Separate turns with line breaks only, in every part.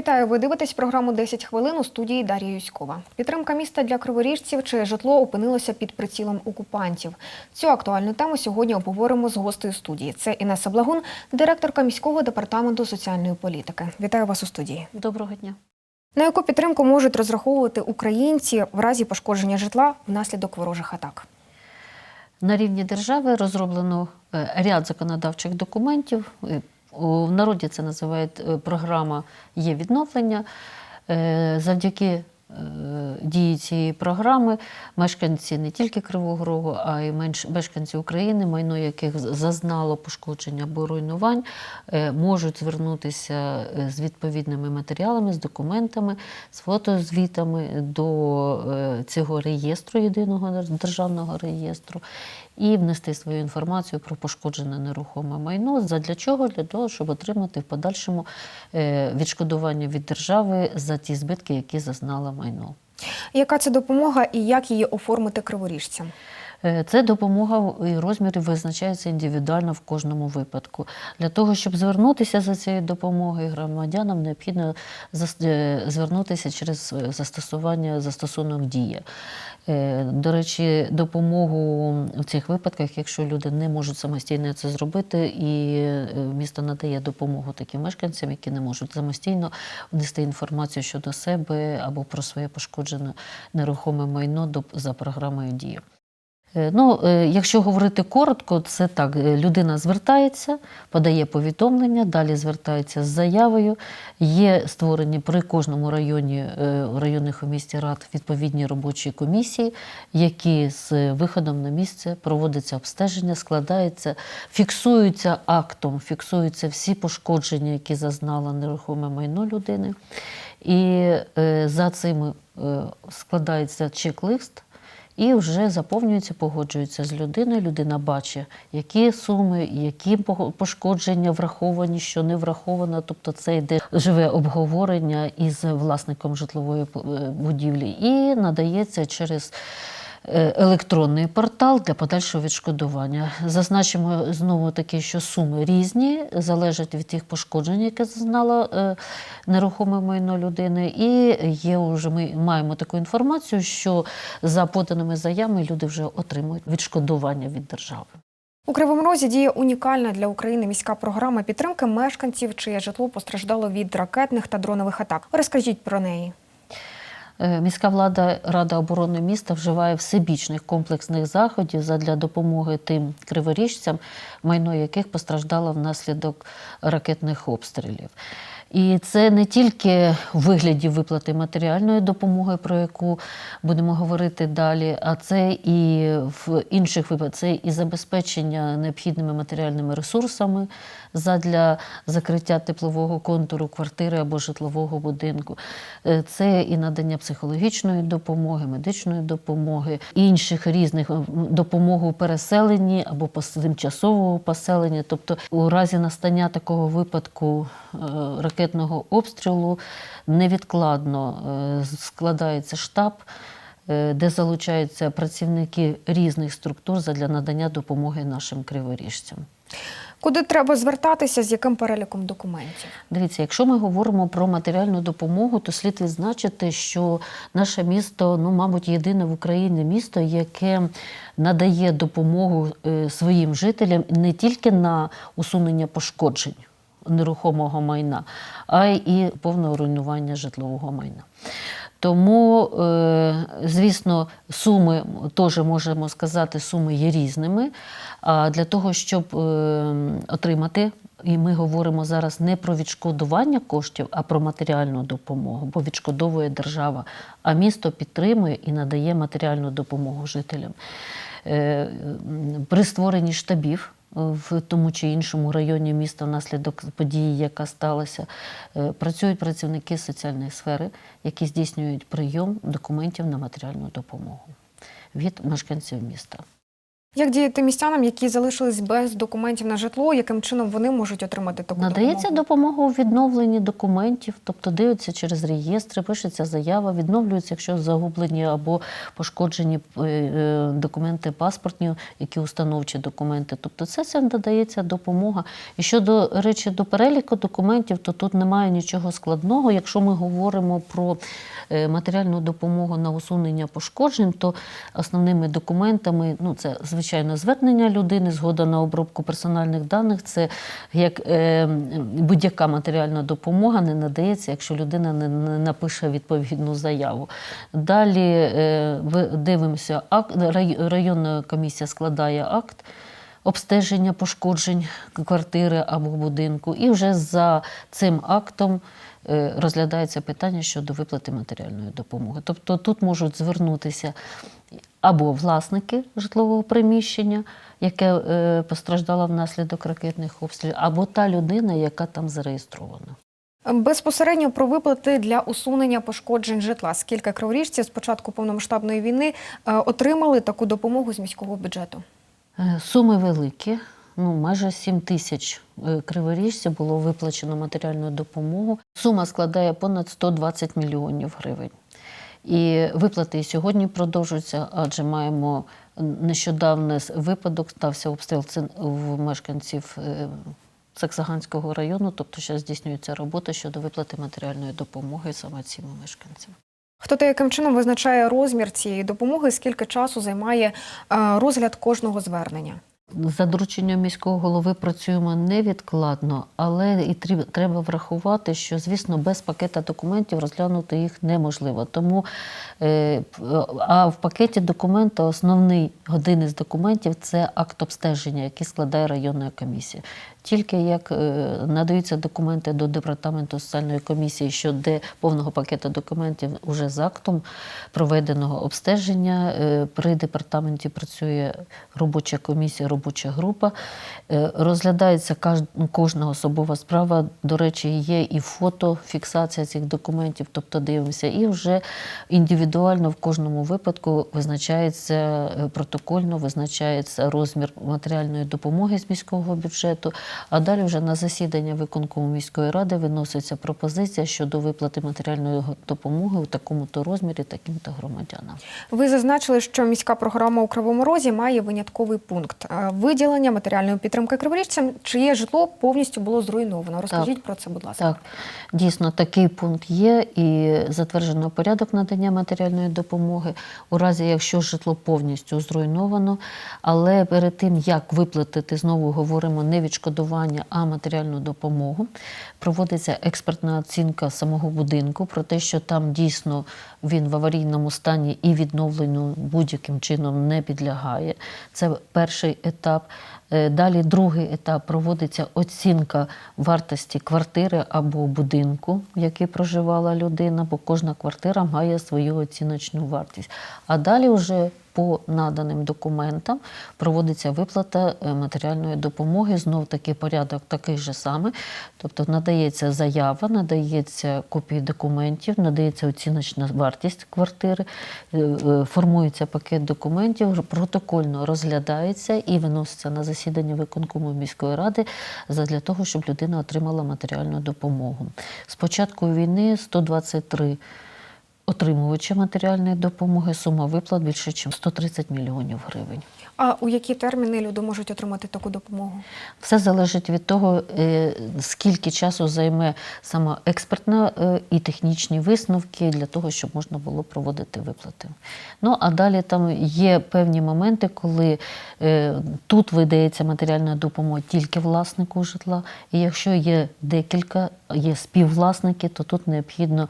Вітаю! Ви дивитесь програму «10 хвилин у студії Дар'я Юськова. Підтримка міста для криворіжців чи житло опинилося під прицілом окупантів. Цю актуальну тему сьогодні обговоримо з гостею студії. Це Інеса Благун, директорка міського департаменту соціальної політики. Вітаю вас у студії.
Доброго дня.
На яку підтримку можуть розраховувати українці в разі пошкодження житла внаслідок ворожих атак?
На рівні держави розроблено е, ряд законодавчих документів. У народі це називають е, програма є відновлення. Е, Завдяки е, дії цієї програми мешканці не тільки Кривого Рогу, а й мешканці України, майно яких зазнало пошкодження або руйнувань, можуть звернутися з відповідними матеріалами, з документами, з фотозвітами до цього реєстру, єдиного державного реєстру, і внести свою інформацію про пошкоджене нерухоме майно. Задля чого? Для того, щоб отримати в подальшому е, відшкодування від держави за ті збитки, які зазнала майно.
Яка це допомога і як її оформити криворіжцям?
Е, Це допомога і розміри визначаються індивідуально в кожному випадку. Для того, щоб звернутися за цією допомогою громадянам, необхідно е, звернутися через е, застосування застосунок дія. До речі, допомогу в цих випадках, якщо люди не можуть самостійно це зробити, і місто надає допомогу таким мешканцям, які не можуть самостійно внести інформацію щодо себе або про своє пошкоджене нерухоме майно за програмою дія. Е, Ну, е, якщо говорити коротко, це так: е, людина звертається, подає повідомлення, далі звертається з заявою. Є створені при кожному районі районних у місті рад відповідні робочі комісії, які з виходом на місце проводиться обстеження, складається, фіксуються актом, фіксуються всі пошкодження, які зазнала нерухоме майно людини. І за цим складається чек-лист. І вже заповнюється, погоджується з людиною. Людина бачить, які суми, які пошкодження враховані, що не враховано. Тобто це йде живе обговорення із власником житлової е, будівлі і надається через. Е, Електронний портал для подальшого відшкодування. Зазначимо знову таки, що суми різні, залежать від тих пошкоджень, яке зазнало е, нерухоме майно людини. І є вже ми маємо таку інформацію, що за поданими заявами люди вже отримують відшкодування від держави.
У Кривому Розі діє унікальна для України міська програма підтримки мешканців, чиє житло постраждало від ракетних та дронових атак. Розкажіть про неї.
Е, Міська влада Рада оборони міста вживає всебічних комплексних заходів задля допомоги тим криворіжцям, майно яких постраждало внаслідок ракетних обстрілів. І це не тільки в вигляді виплати матеріальної допомоги, про яку будемо говорити далі, а це і в інших випадках це і забезпечення необхідними матеріальними ресурсами задля закриття теплового контуру квартири або житлового будинку. Е, Це і надання психологічної допомоги, медичної допомоги, інших різних м, допомоги у переселенні або тимчасового поселення. Тобто, у разі настання такого випадку е, ракетного обстрілу невідкладно е, складається штаб. е, Де залучаються працівники різних структур для надання допомоги нашим криворіжцям.
Куди треба звертатися, з яким переліком документів?
Дивіться, якщо ми говоримо про матеріальну допомогу, то слід відзначити, що наше місто, ну, мабуть, єдине в Україні місто, яке надає допомогу е, своїм жителям не тільки на усунення пошкоджень нерухомого майна, а і повного руйнування житлового майна. Тому, е, звісно, суми теж можемо сказати, суми є різними. А для того, щоб е, отримати, і ми говоримо зараз не про відшкодування коштів, а про матеріальну допомогу, бо відшкодовує держава, а місто підтримує і надає матеріальну допомогу жителям. Е, При створенні штабів в тому чи іншому районі міста внаслідок події, яка сталася, е, працюють працівники соціальної сфери, які здійснюють прийом документів на матеріальну допомогу від мешканців міста.
Як діяти містянам, які залишились без документів на житло, яким чином вони можуть отримати таку
Надається допомога у відновленні документів, тобто дивиться через реєстри, пишеться заява, відновлюється, якщо загублені або пошкоджені е, е, документи паспортні, які установчі документи. Тобто це все надається допомога. І щодо речі до переліку документів, то тут немає нічого складного. Якщо ми говоримо про е, матеріальну допомогу на усунення пошкоджень, то основними документами ну це звичайно звернення людини, згода на обробку персональних даних. Це як е, будь-яка матеріальна допомога не надається, якщо людина не, не напише відповідну заяву. Далі е, дивимося, акт районна комісія складає акт. Обстеження пошкоджень квартири або будинку, і вже за цим актом розглядається питання щодо виплати матеріальної допомоги. Тобто тут можуть звернутися або власники житлового приміщення, яке е, постраждало внаслідок ракетних обстрілів, або та людина, яка там зареєстрована.
Безпосередньо про виплати для усунення пошкоджень житла. Скільки криворіжців з початку повномасштабної війни е, отримали таку допомогу з міського бюджету?
Е, Суми великі. Ну, майже 7 тисяч е, криворіжців було виплачено матеріальну допомогу. Сума складає понад 120 мільйонів гривень. І виплати і сьогодні продовжуються, адже маємо нещодавний випадок, стався обстріл в мешканців е, Саксаганського району, тобто зараз здійснюється робота щодо виплати матеріальної допомоги саме цим мешканцям.
Хто та яким чином визначає розмір цієї допомоги? Скільки часу займає е, розгляд кожного звернення?
За дорученням міського голови працюємо невідкладно, але і треба врахувати, що звісно без пакета документів розглянути їх неможливо. Тому е, а в пакеті документа основний один із документів це акт обстеження, який складає районна комісія. Тільки як е, надаються документи до департаменту соціальної комісії щодо повного пакету документів уже з актом проведеного обстеження, е, при департаменті працює робоча комісія, робоча група. Е, Розглядається кожна особова справа. До речі, є і фото, фіксація цих документів, тобто дивимося, і вже індивідуально в кожному випадку визначається протокольно, визначається розмір матеріальної допомоги з міського бюджету. А далі вже на засідання виконкому міської ради виноситься пропозиція щодо виплати матеріальної допомоги у такому-то розмірі таким-то громадянам.
Ви зазначили, що міська програма у Кривому Розі має винятковий пункт е, виділення матеріальної підтримки криворіжцям, чиє житло повністю було зруйновано. Розкажіть про це, будь ласка.
Так, дійсно, такий пункт є, і затверджено порядок надання матеріальної допомоги у разі, якщо житло повністю зруйновано. Але перед тим, як виплатити, знову говоримо не відшкодування, а матеріальну допомогу, проводиться експертна оцінка самого будинку про те, що там дійсно він в аварійному стані і відновленню будь-яким чином не підлягає. Це перший етап. Е, Далі другий етап проводиться оцінка вартості квартири або будинку, в якій проживала людина, бо кожна квартира має свою оціночну вартість. А далі вже по наданим документам проводиться виплата е, матеріальної допомоги. Знов таки порядок такий же самий. Тобто надається заява, надається копії документів, надається оціночна вартість квартири, е, е, формується пакет документів, протокольно розглядається і виноситься на засідання виконкому міської ради для того, щоб людина отримала матеріальну допомогу. З початку війни 123 отримувача матеріальної допомоги, сума виплат більше, ніж 130 мільйонів гривень.
А у які терміни люди можуть отримати таку допомогу?
Все залежить від того, е, скільки часу займе сама експертна е, і технічні висновки для того, щоб можна було проводити виплати. Ну а далі там є певні моменти, коли е, тут видається матеріальна допомога тільки власнику житла. І якщо є декілька, є співвласники, то тут необхідно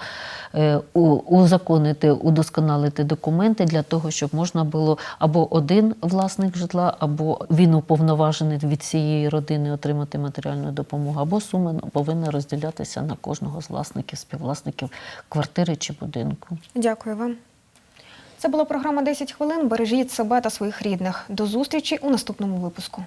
узаконити, удосконалити документи для того, щоб можна було або один власник житла, або він уповноважений від цієї родини отримати матеріальну допомогу, або сума повинна розділятися на кожного з власників, співвласників квартири чи будинку.
Дякую вам. Це була програма «10 хвилин. Бережіть себе та своїх рідних. До зустрічі у наступному випуску.